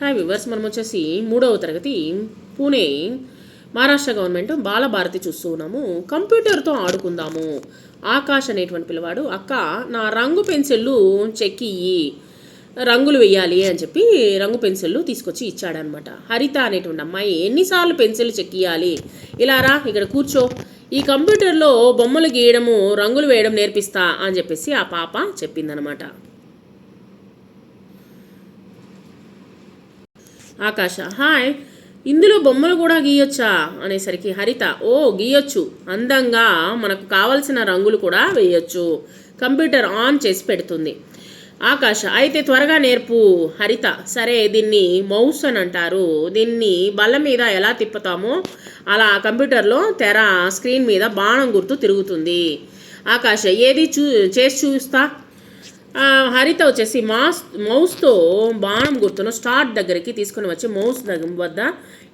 Hi viewers మనం వచ్చేసి మూడవ తరగతి పూణే మహారాష్ట్ర గవర్నమెంట్ బాలభారతి చూస్తూ ఉన్నాము. కంప్యూటర్తో ఆడుకుందాము. ఆకాష్ అనేటువంటి పిల్లవాడు అక్క నా రంగు పెన్సిళ్ళు చెక్కియ్యి రంగులు వెయ్యాలి అని చెప్పి రంగు పెన్సిళ్ళు తీసుకొచ్చి ఇచ్చాడనమాట హరిత అనేటువంటి అమ్మాయి ఎన్నిసార్లు పెన్సిల్ చెక్కియాలి ఇలా రా ఇక్కడ కూర్చో. ఈ కంప్యూటర్లో బొమ్మలు గీయడము రంగులు వేయడం నేర్పిస్తా అని చెప్పేసి ఆ పాప చెప్పిందనమాట ఆకాశ. హాయ్ ఇందులో బొమ్మలు కూడా గీయొచ్చా? అనేసరికి హరిత ఓ గీయొచ్చు. అందంగా మనకు కావలసిన రంగులు కూడా వేయొచ్చు. కంప్యూటర్ ఆన్ చేసి పెడుతుంది. ఆకాశ అయితే త్వరగా నేర్పు. హరిత సరే దీన్ని మౌస్ అని అంటారు. దీన్ని బల్ల మీద ఎలా తిప్పుతామో అలా కంప్యూటర్లో తెర స్క్రీన్ మీద బాణం గుర్తు తిరుగుతుంది. ఆకాశ ఏది చూ చేసి చూస్తా? హరిత వచ్చేసి మాస్ మౌస్తో బాణం గుర్తును స్టార్ట్ దగ్గరికి తీసుకొని వచ్చి మౌస్ దగ్గర వద్ద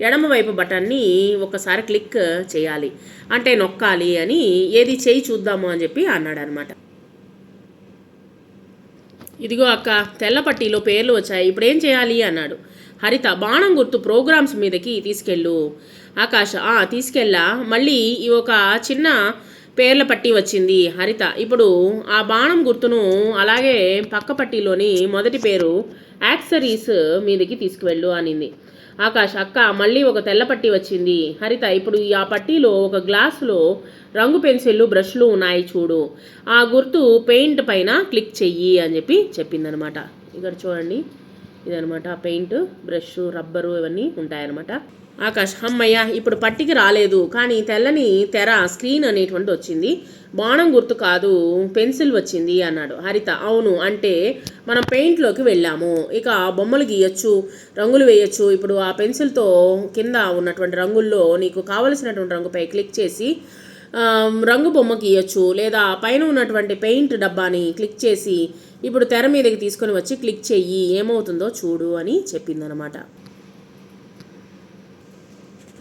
ఎడమ వైపు బటన్ని ఒకసారి క్లిక్ చేయాలి. అంటే నొక్కాలి అని ఏది చేయి చూద్దాము అని చెప్పి అన్నాడు అనమాట ఇదిగో అక్క తెల్ల పట్టీలో పేర్లు వచ్చాయి. ఇప్పుడు ఏం చేయాలి అన్నాడు. హరిత బాణం గుర్తు ప్రోగ్రామ్స్ మీదకి తీసుకెళ్ళు. ఆకాశ తీసుకెళ్ళా. మళ్ళీ ఈ ఒక చిన్న పేర్ల పట్టి వచ్చింది హరిత. ఇప్పుడు ఆ బాణం గుర్తును అలాగే పక్క పట్టీలోని మొదటి పేరు యాక్సరీస్ మీదకి తీసుకువెళ్ళు అనింది. ఆకాష్ అక్క మళ్ళీ ఒక తెల్ల పట్టి వచ్చింది. హరిత ఇప్పుడు ఆ పట్టీలో ఒక గ్లాసులో రంగు పెన్సిళ్ళు బ్రష్లు ఉన్నాయి చూడు. ఆ గుర్తు పెయింట్ పైన క్లిక్ చెయ్యి అని చెప్పి చెప్పిందనమాట ఇక్కడ చూడండి. ఇదనమాట. పెయింట్ బ్రష్ రబ్బరు ఇవన్నీ ఉంటాయన్నమాట ఆకాష్ అమ్మయ్య ఇప్పుడు పట్టికి రాలేదు. కానీ తెల్లని తెర స్క్రీన్ అనేటువంటి వచ్చింది. బాణం గుర్తు కాదు పెన్సిల్ వచ్చింది అన్నాడు. హరిత అవును అంటే మనం పెయింట్లోకి వెళ్ళాము. ఇక బొమ్మలు గీయచ్చు రంగులు వేయచ్చు. ఇప్పుడు ఆ పెన్సిల్తో కింద ఉన్నటువంటి రంగుల్లో నీకు కావలసినటువంటి రంగుపై క్లిక్ చేసి రంగు బొమ్మకి ఇవ్వచ్చు లేదా పైన ఉన్నటువంటి పెయింట్ డబ్బాని క్లిక్ చేసి ఇప్పుడు తెర మీదకి తీసుకొని వచ్చి క్లిక్ చెయ్యి ఏమవుతుందో చూడు అని చెప్పిందనమాట.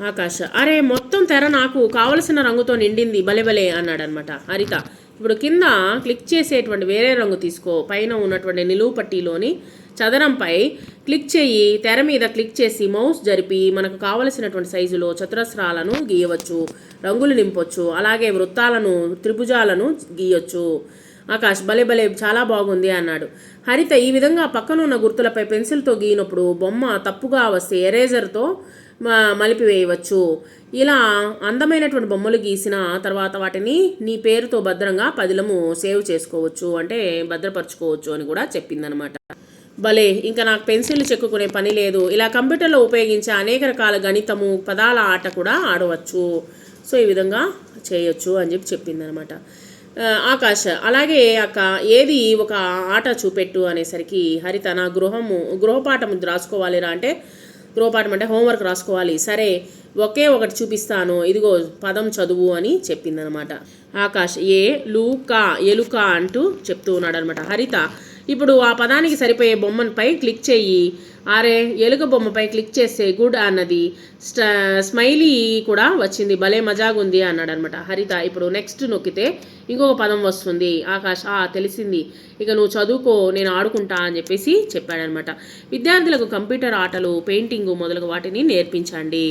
ఆకాశ అరే మొత్తం తెర నాకు కావలసిన రంగుతో నిండింది భలే భలే అన్నాడనమాట. హరిత ఇప్పుడు కింద క్లిక్ చేసేటువంటి వేరే రంగు తీసుకో పైన ఉన్నటువంటి నిలువు పట్టీలోని చదరంపై క్లిక్ చేయి. తెర మీద క్లిక్ చేసి మౌస్ జరిపి మనకు కావలసినటువంటి సైజులో చతురస్రాలను గీయవచ్చు. రంగులు నింపొచ్చు. అలాగే వృత్తాలను త్రిభుజాలను గీయొచ్చు. ఆకాష్ భలే భలే చాలా బాగుంది అన్నాడు. హరిత ఈ విధంగా పక్కనున్న గుర్తులపై పెన్సిల్తో గీయినప్పుడు బొమ్మ తప్పుగా వస్తే ఎరేజర్తో మ- మలిపివేయవచ్చు. ఇలా అందమైనటువంటి బొమ్మలు గీసిన తర్వాత వాటిని నీ పేరుతో భద్రంగా పదిలము సేవ్ చేసుకోవచ్చు. అంటే భద్రపరచుకోవచ్చు అని కూడా చెప్పిందనమాట. భలే ఇంకా నాకు పెన్సిల్ చెక్కుకునే పని లేదు. ఇలా కంప్యూటర్లో ఉపయోగించే అనేక రకాల గణితము పదాల ఆట కూడా ఆడవచ్చు. సో ఈ విధంగా చేయొచ్చు అని చెప్పి చెప్పిందనమాట. ఆ, ఆకాష్ అలాగే అక్క ఏది ఒక ఆట చూపెట్టు అనేసరికి హరిత నా గృహము గృహపాఠం రాసుకోవాలిరా అంటే గృహపాఠం అంటే హోంవర్క్ రాసుకోవాలి. సరే ఒకే ఒకటి చూపిస్తాను. ఇదిగో పదం చదువు అని చెప్పిందనమాట. ఆకాష్ ఏ లూకా ఎలుక అంటూ చెప్తూ ఉన్నాడు అనమాట హరిత ఇప్పుడు ఆ పదానికి సరిపోయే బొమ్మపై క్లిక్ చేయి. ఆరే ఎలుక బొమ్మపై క్లిక్ చేస్తే గుడ్ అన్నది. స్మైలీ కూడా వచ్చింది. భలే మజాగుంది అన్నాడు అనమాట హరిత ఇప్పుడు నెక్స్ట్ నొక్కితే ఇంకొక పదం వస్తుంది. ఆకాష్ ఆ తెలిసింది. ఇక నువ్వు చదువుకో నేను ఆడుకుంటా అని చెప్పేసి చెప్పాడనమాట. విద్యార్థులకు కంప్యూటర్ ఆటలు పెయింటింగ్ మొదలగు వాటిని నేర్పించండి.